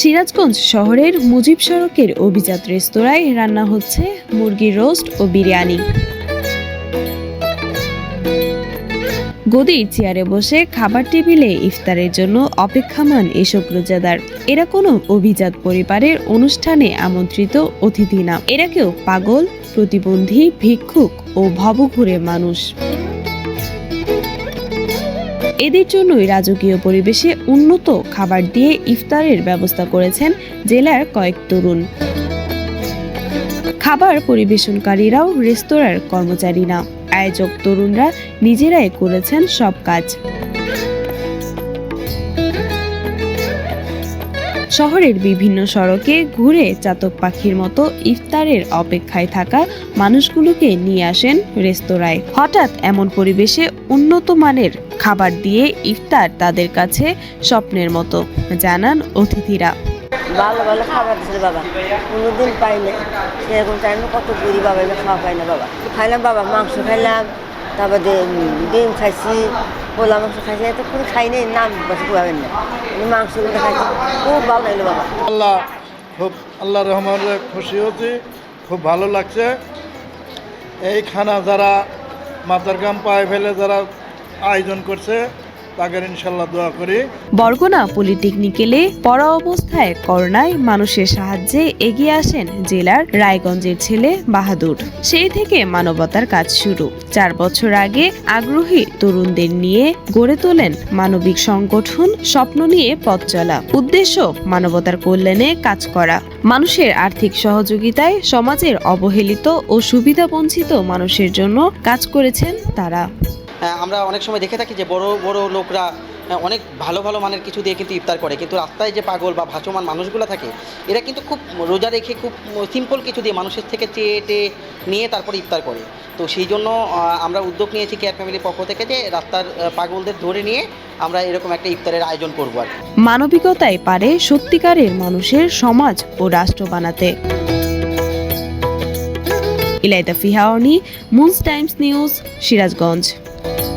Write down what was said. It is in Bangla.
সিরাজগঞ্জ শহরের মুজিব সড়কের অভিজাত রেস্তোরাঁয় রান্না হচ্ছে মুরগির রোস্ট ও বিরিয়ানি। গদির চেয়ারে বসে খাবার টেবিলে ইফতারের জন্য অপেক্ষামান এসব রোজাদার। এরা কোনো অভিজাত পরিবারের অনুষ্ঠানে আমন্ত্রিত অতিথি না। এরা কেউ পাগল, প্রতিবন্ধী, ভিক্ষুক ও ভবঘুরে মানুষ। এদের জন্যই রাজকীয় পরিবেশে উন্নত খাবার দিয়ে ইফতারের ব্যবস্থা করেছেন জেলার কয়েক তরুণ। খাবার পরিবেশনকারীরাও রেস্তোরাঁর কর্মচারী না আয়োজক তরুণরা নিজেরাই করেছেন সব কাজ। শহরের বিভিন্ন সড়কে ঘুরে চাতক পাখির মতো ইফতারের অপেক্ষায় থাকা মানুষগুলোকে নিয়ে আসেন রেস্তোরাঁয়। হঠাৎ এমন পরিবেশে উন্নত মানের খাবার দিয়ে ইফতার তাদের কাছে স্বপ্নের মতো জানান অতিথিরা। ভালো ভালো খাবার দিছিল বাবা। কোনোদিন পাই না সেরকম টাইম কত করি বাবা এবার খাওয়া পাই না বাবা। খাইলাম বাবা মাংস খাইলাম তারপরে ডিম খাইছি পোলা মাংস খাইছি এত কোনো খাই নাই নাম বসে খুয়াবেন না। মাংসগুলো খাইছি খুব ভালো লাগল বাবা। আল্লাহ খুব আল্লাহ রহমানের খুশি হচ্ছি খুব ভালো লাগছে। এই খানা যারা মাথার গাম পায়ে ফেলে যারা আয়োজন করছে তাকে ইনশাল্লাহ দোয়া করি। বরগুনা পলিটেকনিকেলে পড়া অবস্থায় করোনায় মানুষের সাহায্যে এগিয়ে আসেন জেলার রায়গঞ্জের ছেলে বাহাদুর। সেই থেকে মানবতার কাজ শুরু। চার বছর আগে আগ্রহী তরুণদের নিয়ে গড়ে তোলেন মানবিক সংগঠন স্বপ্ন নিয়ে পথ চলা। উদ্দেশ্য মানবতার কল্যাণে কাজ করা। মানুষের আর্থিক সহযোগিতায় সমাজের অবহেলিত ও সুবিধাবঞ্চিত মানুষের জন্য কাজ করেছেন তারা। আমরা অনেক সময় দেখে থাকি যে বড় বড় লোকরা হ্যাঁ, অনেক ভালো ভালো মানের কিছু দিয়ে কিন্তু ইফতার করে। কিন্তু রাস্তায় যে পাগল বা ভাসমান মানুষগুলো থাকে এরা কিন্তু খুব রোজা রেখে খুব সিম্পল কিছু দিয়ে মানুষের থেকে চেয়ে টেয়ে নিয়ে তারপর ইফতার করে। তো সেই জন্য আমরা উদ্যোগ নিয়েছি কেয়ার ফ্যামিলির পক্ষ থেকে যে রাস্তার পাগলদের ধরে নিয়ে আমরা এরকম একটা ইফতারের আয়োজন করব আর মানবিকতায় পারে সত্যিকারের মানুষের সমাজ ও রাষ্ট্র বানাতে। ইলাইতা ফিহাওনি মুন্স টাইমস নিউজ সিরাজগঞ্জ। Bye.